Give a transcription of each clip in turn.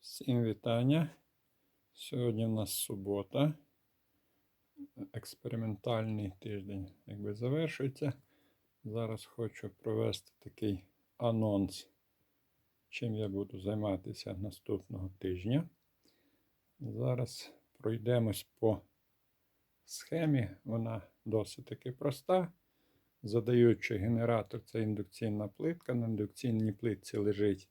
Всім вітання. Сьогодні в нас субота. Експериментальний тиждень якби завершується. Зараз хочу провести такий анонс, чим я буду займатися наступного тижня. Зараз пройдемось по схемі. Вона досить таки проста. Задаючи генератор, це індукційна плитка. На індукційній плитці лежить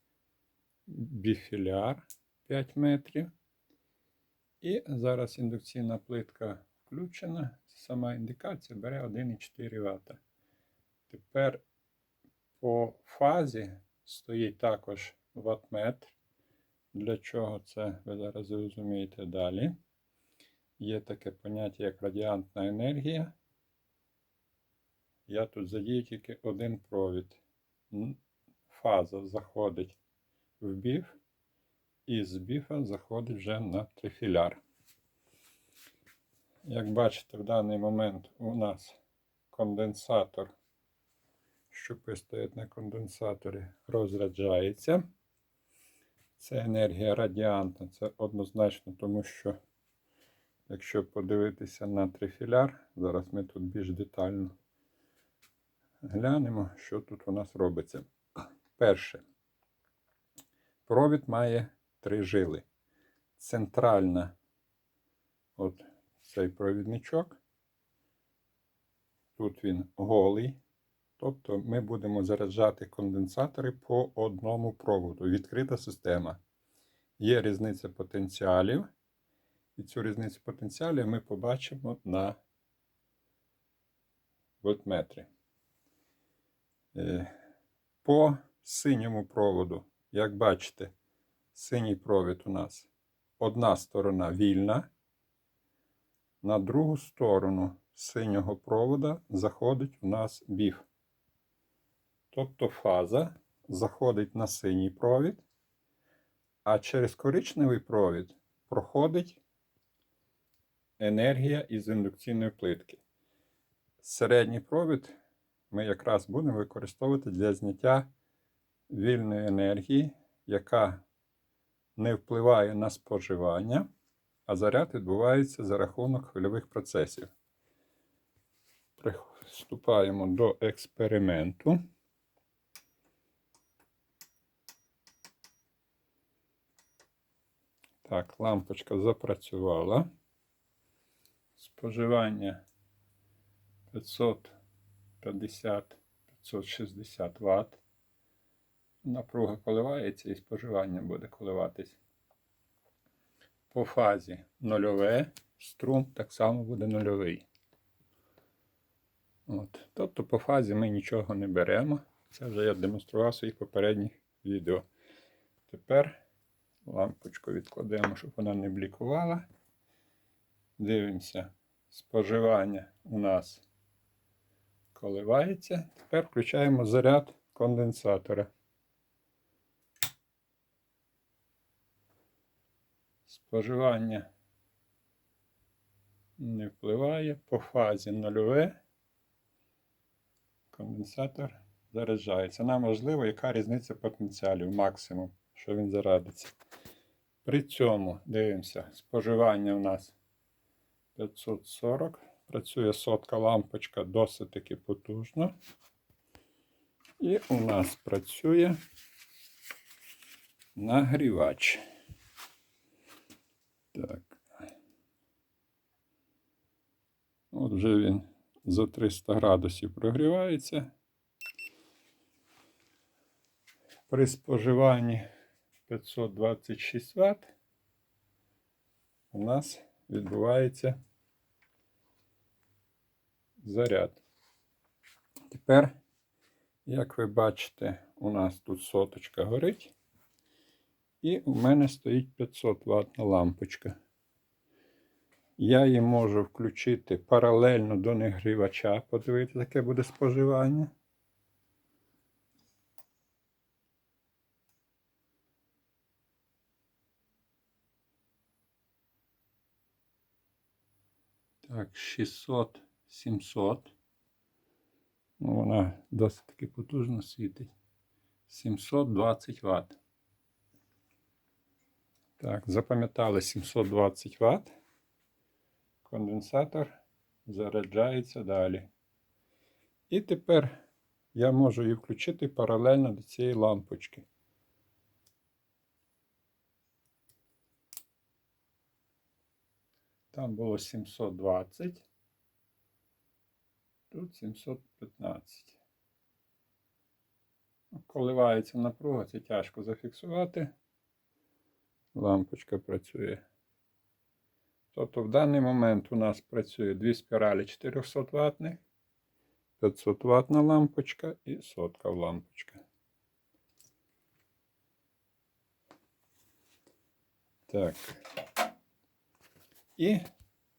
біфіляр 5 метрів. І зараз індукційна плитка включена. Сама індикація бере 1,4 Вт. Тепер по фазі стоїть також ваттметр. Для чого це ви зараз зрозумієте далі. Є таке поняття, як радіантна енергія. Я тут задію тільки один провід. Фаза заходить в біф, і з біфа заходить вже на трифіляр. Як бачите, в даний момент у нас конденсатор, щупи стоять на конденсаторі, розряджається. Це енергія радіантна, це однозначно, тому що, якщо подивитися на трифіляр, зараз ми тут більш детально глянемо, що тут у нас робиться. Перше. Провід має три жили. Центральна, от цей провідничок. Тут він голий. Тобто ми будемо заряджати конденсатори по одному проводу. Відкрита система. Є різниця потенціалів. І цю різницю потенціалів ми побачимо на вольтметрі. Е, По синьому проводу як бачите, синій провід у нас одна сторона вільна, на другу сторону синього провода заходить у нас біф. Тобто фаза заходить на синій провід, а через коричневий провід проходить енергія із індукційної плитки. Середній провід ми якраз будемо використовувати для зняття вільної енергії, яка не впливає на споживання, а заряд відбувається за рахунок хвильових процесів. Приступаємо до експерименту. Так, лампочка запрацювала. Споживання 550-560 Вт напруга коливається і споживання буде коливатись. По фазі нульове, струм так само буде нульовий. От. Тобто по фазі ми нічого не беремо. Це вже я демонстрував в своїх попередніх відео. Тепер лампочку відкладемо, щоб вона не блікувала. Дивимося, споживання у нас коливається. Тепер включаємо заряд конденсатора. Споживання не впливає. По фазі нульове. Конденсатор заряджається. Нам важливо, яка різниця потенціалів максимум, що він зарадиться. При цьому дивимося, споживання у нас 540. Працює сотка лампочка досить таки потужно. І у нас працює нагрівач. Так. От вже він за 300 градусів прогрівається. При споживанні 526 Вт у нас відбувається заряд. Тепер, як ви бачите, у нас тут соточка горить. І у мене стоїть 500 ватна лампочка. Я її можу включити паралельно до нагрівача, подивитися, яке буде споживання. Так, 600, 700. Ну, вона досить таки потужно світить. 720 Вт. Так, запам'ятали 720 Вт. Конденсатор заряджається далі. І тепер я можу її включити паралельно до цієї лампочки. Там було 720. Тут 715. Коливається напруга, це тяжко зафіксувати. Лампочка працює. Тобто в даний момент у нас працює дві спіралі 400 ватних, 500 ватна лампочка і сотка лампочка. Так. І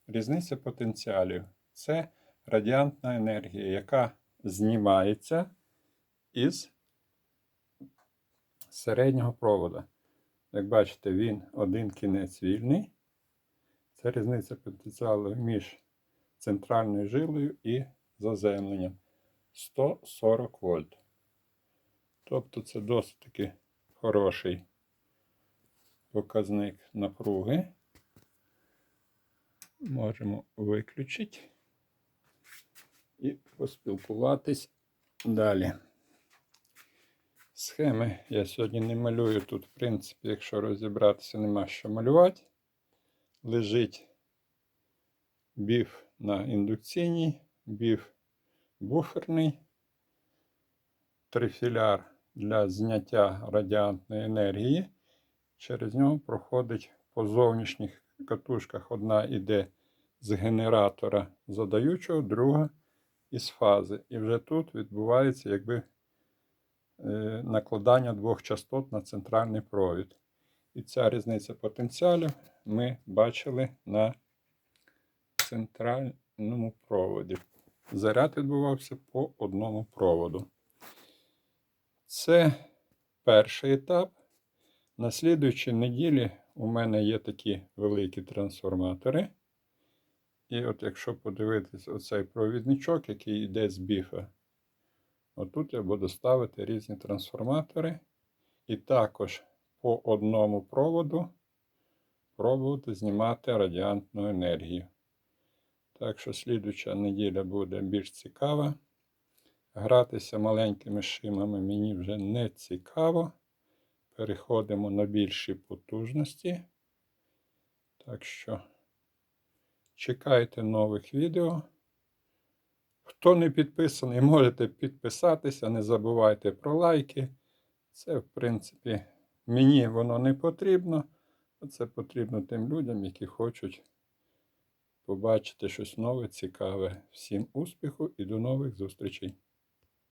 різниця потенціалів. Це радіантна енергія, яка знімається із середнього провода. Як бачите, він один кінець вільний. Це різниця потенціалу між центральною жилою і заземленням 140 вольт. Тобто це досить таки хороший показник напруги. Можемо виключити і поспілкуватись далі. Схеми я сьогодні не малюю. Тут, в принципі, якщо розібратися, нема що малювати. Лежить біф на індукційній, біф буферний, трифіляр для зняття радіантної енергії. Через нього проходить по зовнішніх катушках. Одна йде з генератора задаючого, друга із фази. І вже тут відбувається якби е, накладання двох частот на центральний провід. І ця різниця потенціалів ми бачили на центральному проводі. Заряд відбувався по одному проводу. Це перший етап. На слідуючій неділі у мене є такі великі трансформатори. І от якщо подивитись оцей провідничок, який йде з біфа, отут я буду ставити різні трансформатори. І також по одному проводу пробувати знімати радіантну енергію. Так що слідуча неділя буде більш цікава. Гратися маленькими шимами мені вже не цікаво. Переходимо на більші потужності. Так що чекайте нових відео. Хто не підписаний, можете підписатися, не забувайте про лайки. Це, в принципі, мені воно не потрібно. а Це потрібно тим людям, які хочуть побачити щось нове, цікаве. Всім успіху і до нових зустрічей!